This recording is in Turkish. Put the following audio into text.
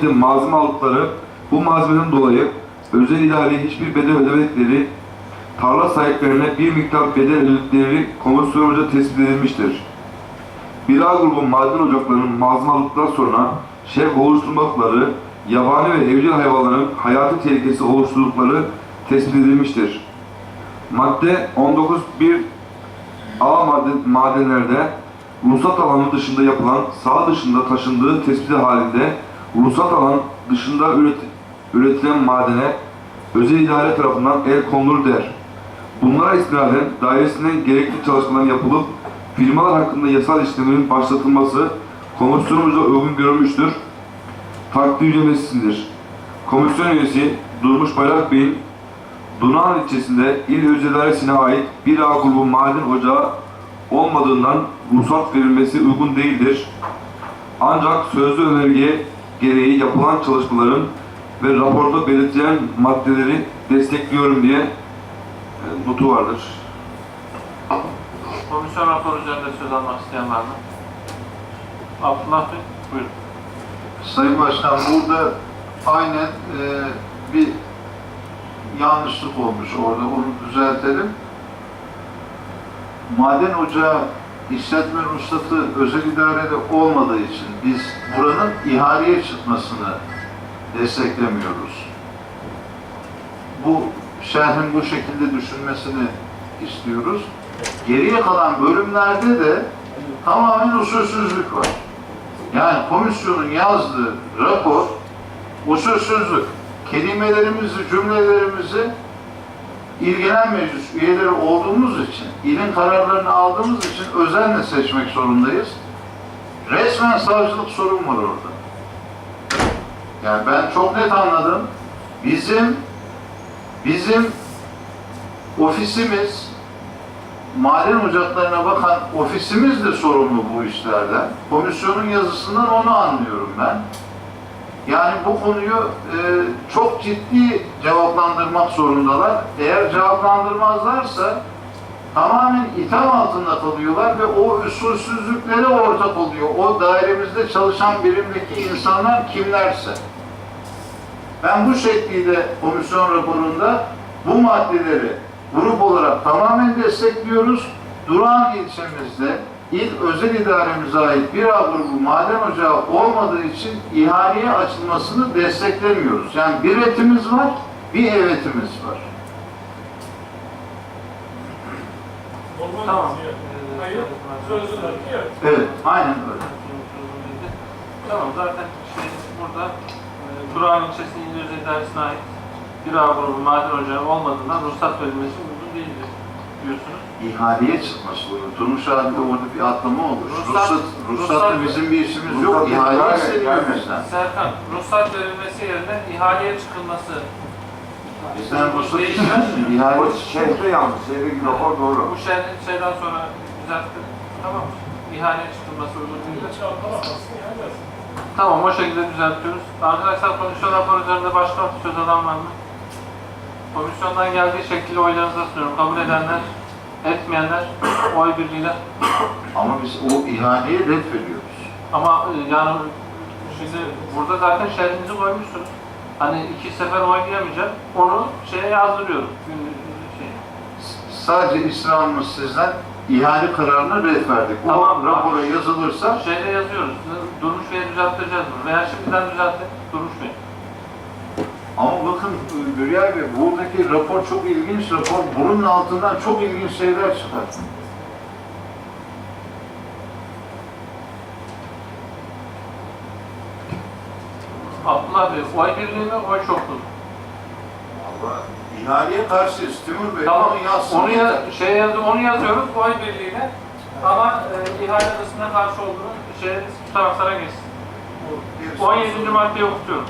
Kente malzeme aldıkları bu malzemeden dolayı özel idareye hiçbir bedel ödemedikleri tarla sahiplerine bir miktar bedel ödedikleri komisyonca tespit edilmiştir. Bir A grubu maden ocaklarının malzeme aldıktan sonra şevk oluşturmakları, yabani ve evcil hayvanların hayati tehlikesi oluşturdukları tespit edilmiştir. Madde 19.1 A maden, madenlerde ruhsat alanı dışında yapılan, saha dışında taşındığı tespiti halinde ruhsat alan dışında üret, üretilen madene özel idare tarafından el konulur der. Bunlara istinaden dairesinden gerekli çalışmalar yapılıp firmalar hakkında yasal işlemlerin başlatılması komisyonumuzda uygun görülmüştür. Takdir ücretsizindir. Komisyon üyesi Durmuş Bayrak Bey'in Dunağan ilçesinde il özel idaresine ait bir A grubu maden ocağı olmadığından ruhsat verilmesi uygun değildir. Ancak sözlü önerge gereği yapılan çalışmaların ve raporda belirtilen maddeleri destekliyorum diye e, notu vardır. Komisyon raporu üzerinde söz almak isteyen var mı? Abdullah Bey, buyurun. Sayın Başkan burada aynen e, bir yanlışlık olmuş orada. Onu düzeltelim. Maden ocağı işletme ruhsatı özel idarede olmadığı için biz buranın ihaleye çıkmasını desteklemiyoruz. Bu şerhin bu şekilde düşünmesini istiyoruz. Geriye kalan bölümlerde de tamamen usulsüzlük var. Yani komisyonun yazdığı rapor usulsüzlük. Kelimelerimizi, cümlelerimizi ilgilenen meclis üyeleri olduğumuz için, ilin kararlarını aldığımız için özenle seçmek zorundayız. Resmen savcılık sorun var orada. Yani ben çok net anladım. Bizim bizim ofisimiz maden ocaklarına bakan ofisimiz de sorumlu bu işlerden. Komisyonun yazısından onu anlıyorum ben. Yani bu konuyu e, çok ciddi cevaplandırmak zorundalar. Eğer cevaplandırmazlarsa tamamen itham altında kalıyorlar ve o usulsüzlüklere ortak oluyor. O dairemizde çalışan birimdeki insanlar kimlerse. Ben bu şekliyle komisyon raporunda bu maddeleri grup olarak tamamen destekliyoruz. Durağan ilçemizde il özel idaremize ait bir A grubu maden ocağı olmadığı için ihaleye açılmasını desteklemiyoruz. Yani bir etimiz var, bir evetimiz var. Tamam. Hayır, sözlü var. Evet. Aynen öyle. Tamam, zaten şey, burada e, Durağan ilçesi İl Özel İdaresi'ne ait bir A grubu maden ocağı olmadığından ruhsat verilmesi diyorsunuz. İhaleye çıkması abi de orada bir atlama olmuş. Ruhsat- Ruhsat, ruhsatla ruhsat- bizim bir işimiz yok. Ruhsat- İhale Yani- isteniyor yani- bizden. Serkan, ruhsat verilmesi yerine ihaleye çıkılması Bizden ruhsat Değişmez. istemiyorsun. İhale O şehre yanlış, şehre gibi rapor doğru. bu şey, şeyden sonra düzelttik. Tamam mı? İhaleye çıkılması uygun yani. Tamam o şekilde düzeltiyoruz. Arkadaşlar komisyon raporu üzerinde başka söz alan var mı? Komisyondan geldiği şekilde oylarınıza sunuyorum. Kabul edenler, etmeyenler oy birliğiyle. Ama biz o ihaleye red veriyoruz. Ama e, yani şimdi burada zaten şehrinizi koymuşsunuz. Hani iki sefer oylayamayacak. Onu şeye yazdırıyorum. Şey. Sadece ısrarımız sizden ihale kararına red verdik. Tamam. rapora yazılırsa Şeyde yazıyoruz. Durmuş Bey'e düzelttireceğiz bunu. Veya şimdiden düzeltin. Durmuş Bey. ama Bürya Bey buradaki rapor çok ilginç rapor. Bunun altından çok ilginç şeyler çıkar. Abdullah Bey, oy birliği mi, oy çokluğu? Valla ihaleye karşıyız Timur Bey. Tamam, Onu yazsın. onu ya, şey yazdı, onu yazıyoruz oy birliğiyle. Ama e, ihale arasında karşı olduğunu şey taraflara geçsin. Bir- 17. maddeyi okutuyorum.